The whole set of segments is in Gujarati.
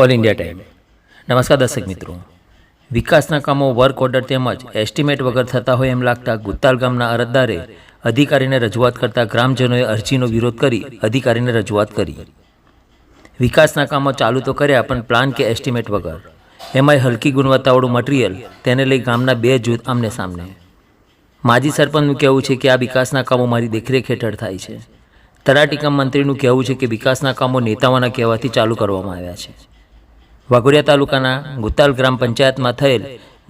ઓલ ઇન્ડિયા ટાઈમ નમસ્કાર દર્શક મિત્રો. વિકાસના કામો વર્ક ઓર્ડર તેમજ એસ્ટિમેટ વગર થતા હોય એમ લાગતા ગુત્તાલ ગામના અરજદારે અધિકારીને રજૂઆત કરતા ગ્રામજનોએ અરજીનો વિરોધ કરી અધિકારીને રજૂઆત કરી. વિકાસના કામો ચાલુ તો કર્યા પણ પ્લાન કે એસ્ટિમેટ વગર. એમાંય હલકી ગુણવત્તાવાળું મટીરિયલ તેને લઈ ગામના બે જૂથ આમને સામને. માજી સરપંચનું કહેવું છે કે આ વિકાસના કામો મારી દેખરેખ હેઠળ થાય છે. તરાટીકમ મંત્રીનું કહેવું છે કે વિકાસના કામો નેતાઓના કહેવાથી ચાલુ કરવામાં આવ્યા છે. વાઘોડિયા તાલુકાના ગુતાલ ગ્રામ પંચાયતમાં થયેલ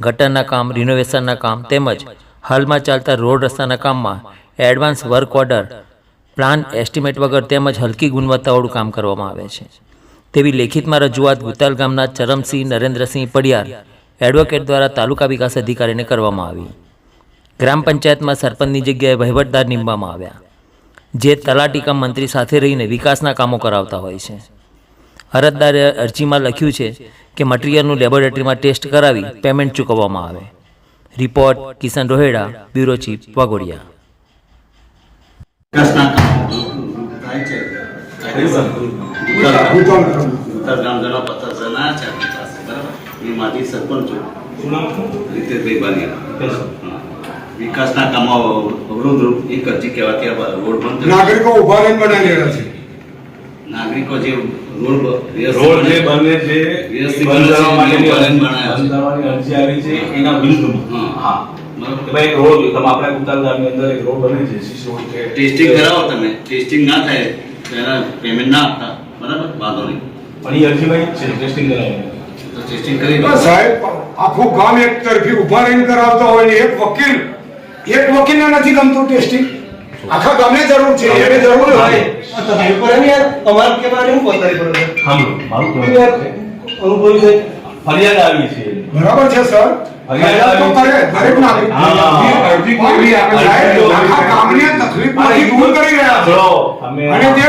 ગટરના કામ રિનોવેશનના કામ તેમજ હાલમાં ચાલતા રોડ રસ્તાના કામમાં advance work order plan estimate વગર તેમજ હલકી ગુણવત્તાવાળું કામ કરવામાં આવે છે. તેવી લેખિતમાં રજૂઆત ગુતાલ ગામના ચરમસિંહ નરેન્દ્રસિંહ પડિયાર એડવોકેટ દ્વારા તાલુકા વિકાસ અધિકારીને કરવામાં આવી. ગ્રામ પંચાયતમાં સરપંચની જગ્યાએ વહીવટદાર નીમવામાં આવ્યા, જે તલાટી કામ મંત્રી સાથે રહીને વિકાસના કામો કરાવતા હોય છે. અરજદારે અરજીમાં લખ્યું છે કે મટીરિયલનું લેબોરેટરીમાં ટેસ્ટ કરાવી પેમેન્ટ ચૂકવવામાં આવે. Report Kishan Roheda bureau chief Waghodia. વિકાસના કામો અવરોધરૂપ એક અરજી કહેવાતી રોડ બંધ નાગરિકો ઊભા રહીને બનાવી રહ્યા છે. નાગરિકો જે રોડ જે બને- છે બંધારવા માટેની અરજી આવી છે એના વિરુદ્ધમાં. હા. ભાઈ રોડ તમે આપણા ગુતાલ અંદર એક રોડ બને છે સીસી રોડ કે ટેસ્ટિંગ કરાવો તમે. ટેસ્ટિંગ ના થાય તો એના પેમેન્ટ ના આપતા. બરાબર? વાંધો નહીં. પણ એ અરજીમાં જ છે ટેસ્ટિંગ કરાવવાનું. તો ટેસ્ટિંગ કરી સાહેબ આખું ગામ એક તરફી ઊભા રહીને કરાવતા હોય ને એક વકીલ એક વકીલને નથી ગમતું ટેસ્ટિંગ. આખા ગામને જરૂર છે એને જરૂર નથી તમારી પર એમ યાર તમારે કેવાની હું પોતાની પર છે? સાંભળો મારું કહેવાનું યાર અનુભવી છે. ફરિયાદ આવી છે. બરાબર છે સર. ફરિયાદ તો કરે દરેક હા. અરજી કરવી આપણે સાહેબ આખા ગામને તકલીફમાંથી દૂર કરી રહ્યા છે. અને જે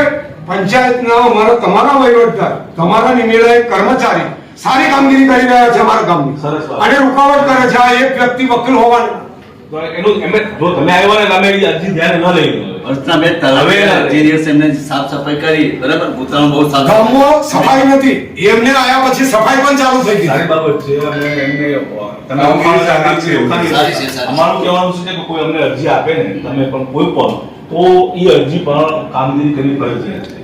પંચાયતના અમારો તમારા વહીવટદાર તમારા નિમેલા કર્મચારી સારી કામગીરી કરી રહ્યા છે અમારા ગામની. અને રૂકાવટ કરે છે આ એક વ્યક્તિ વકીલ હોવાનું. તો એનું એમ જ- તમે આવ્યા ને તમે એ અરજી ધ્યાને ન લઈ. વર્ષના બે હવે- જે દિવસે એમને સાફ સફાઈ કરી બરાબર? ભૂતળામાં બહુ સાફ સફાઈ. નથી. એમને આયા પછી સફાઈ પણ ચાલુ થઈ ગઈ સારી બાબત છે એમને તમે સારી છે. અમારું કહેવાનું છે કે કોઈ અમને અરજી આપે ને તમે પણ કોઈ પણ તો એ અરજી પણ કામગીરી કરવી ફરજિયાત છે.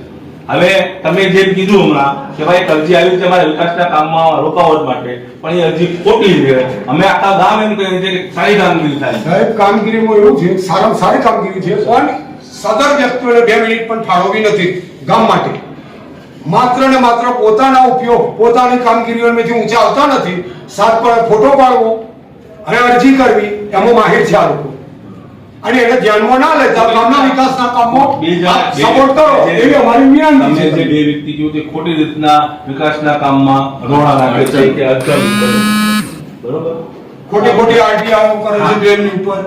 હવે તમે જેમ કીધું હમણાં કે ભાઈ અરજી આવી છે અમારા વિકાસના કામમાં રોકાવટ માટે પણ એ અરજી ખોટી છે. અમે આખા ગામ એમ કહીએ છીએ કે સારી કામગીરી થાય સાહેબ, કામગીરીમાં એવું છે, સારામાં સારી કામગીરી છે, પણ સદર વ્યક્તિઓને બે મિનિટ પણ ફાળવવી નથી ગામ માટે. માત્ર ને માત્ર પોતાના ઉપયોગ, પોતાની કામગીરીઓમાંથી ઊંચા આવતા નથી, સાત પર ફોટો પાડવો અને અરજી કરવી, એમાં માહિર છે આ લોકો. અને એને ધ્યાનમાં ના લેતા ગામના વિકાસના બે- સપોર્ટ કરો. એવી અમારી વિનંતી છે જે બે વ્યક્તિ જો તે ખોટી રીતના વિકાસના કામમાં રોણા નાખે છે કે અડચણ બરોબર? ખોટી ખોટી આઈડિયાઓ કરે છે ડ્રેનની ઉપર.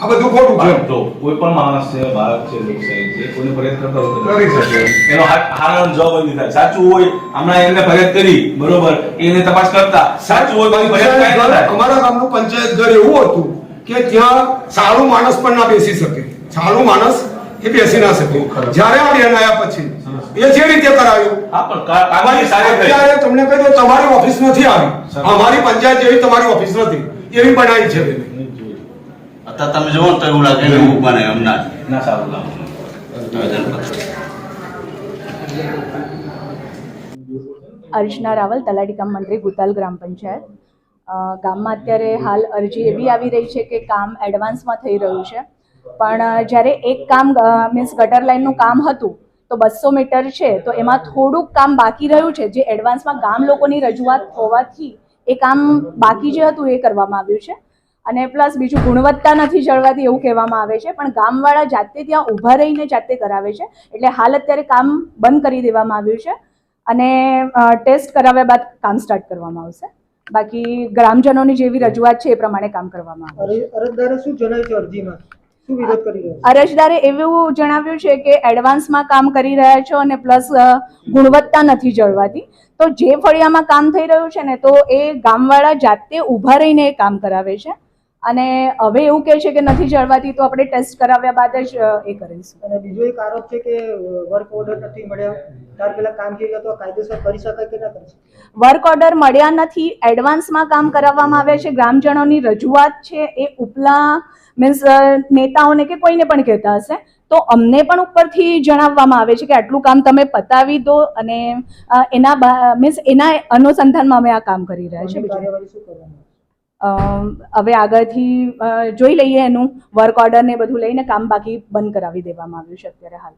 આ બધું ખોટું છે તો કોઈ પણ માણસ છે ભારત છે લોકશાહી છે કોઈને ફરિયાદ કરતા હોય કરી શકે. એનો હારાનો જવાબ જ નહીં થાય. સાચું હોય હમણાં એમને ફરિયાદ કરી બરોબર એને તપાસ કરતા. સાચું હોય બાકી ફરિયાદ અમારા ગામનું પંચાયત ઘર એવું હતું. કે ત્યાં સારું માણસ પણ ના બેસી શકે. સારું માણસ એ બેસી ના શકે. જ્યારે આ બેન આવ્યા પછી એ જે રીતે કરાવ્યું અત્યારે તમને કહી દો તમારી ઓફિસ નથી આવી. અમારી પંચાયત જેવી તમારી ઓફિસ નથી. એવી બનાવી છે તમે જોવો તો એવું લાગે એવું બને હમણાં ના સારું લાગે. અર્ચના રાવલ તલાટી કામ મંત્રી ગુતાલ ગ્રામ પંચાયત. ગામમાં અત્યારે હાલ અરજી એવી આવી રહી છે કે કામ એડવાન્સમાં થઈ રહ્યું છે. પણ જ્યારે એક કામ મીન્સ ગટર લાઇનનું કામ હતું, તો બસો મીટર છે, તો એમાં થોડુંક કામ બાકી રહ્યું છે. જે એડવાન્સમાં ગામ લોકોની રજૂઆત હોવાથી એ કામ બાકી જે હતું એ કરવામાં આવ્યું છે. અને પ્લસ બીજું ગુણવત્તા નથી જળવાતી એવું કહેવામાં આવે છે. પણ ગામવાળા જાતે ત્યાં ઊભા રહીને જાતે કરાવે છે. એટલે હાલ અત્યારે કામ બંધ કરી દેવામાં આવ્યું છે. અને ટેસ્ટ કરાવ્યા બાદ કામ સ્ટાર્ટ કરવામાં આવશે. બાકી ગ્રામજનોની જેવી રજૂઆત છે એ પ્રમાણે કામ કરવામાં શું જણાવ્યું છે અરજીમાં? અરજદારે એવું જણાવ્યું છે કે એડવાન્સમાં કામ કરી રહ્યા છો અને પ્લસ ગુણવત્તા નથી જળવાતી. તો જે ફળિયામાં કામ થઈ રહ્યું છે ને તો એ ગામવાળા જાતે ઊભા રહીને એ કામ કરાવે છે. અને હવે એવું કહે છે કે નથી જળવાતી તો આપણે ટેસ્ટ કરાવ્યા બાદ જ એ કરીશું. અને બીજો એક આરોપ છે કે વર્ક ઓર્ડર નથી મળ્યા. ત્યાર પેલા કામ જે તો કાયદેસર કરી શકાય કે ના કરી શકાય? વર્ક ઓર્ડર મળ્યા નથી. એડવાન્સમાં કામ કરાવવામાં આવે છે. ગ્રામજનોની રજૂઆત છે એ ઉપલા મીન્સ નેતાઓને કે કોઈને પણ કહેતા હશે. તો અમને પણ ઉપરથી જણાવવામાં આવે છે કે આટલું કામ તમે પતાવી દો અને એના મીન્સ એના અનુસંધાનમાં અમે આ કામ કરી રહ્યા છીએ. બીજું હવે આગળથી જોઈ લઈએ એનું વર્ક ઓર્ડર ને બધું લઈને કામ બાકી બંધ કરાવી દેવામાં આવ્યું છે અત્યારે હાલ.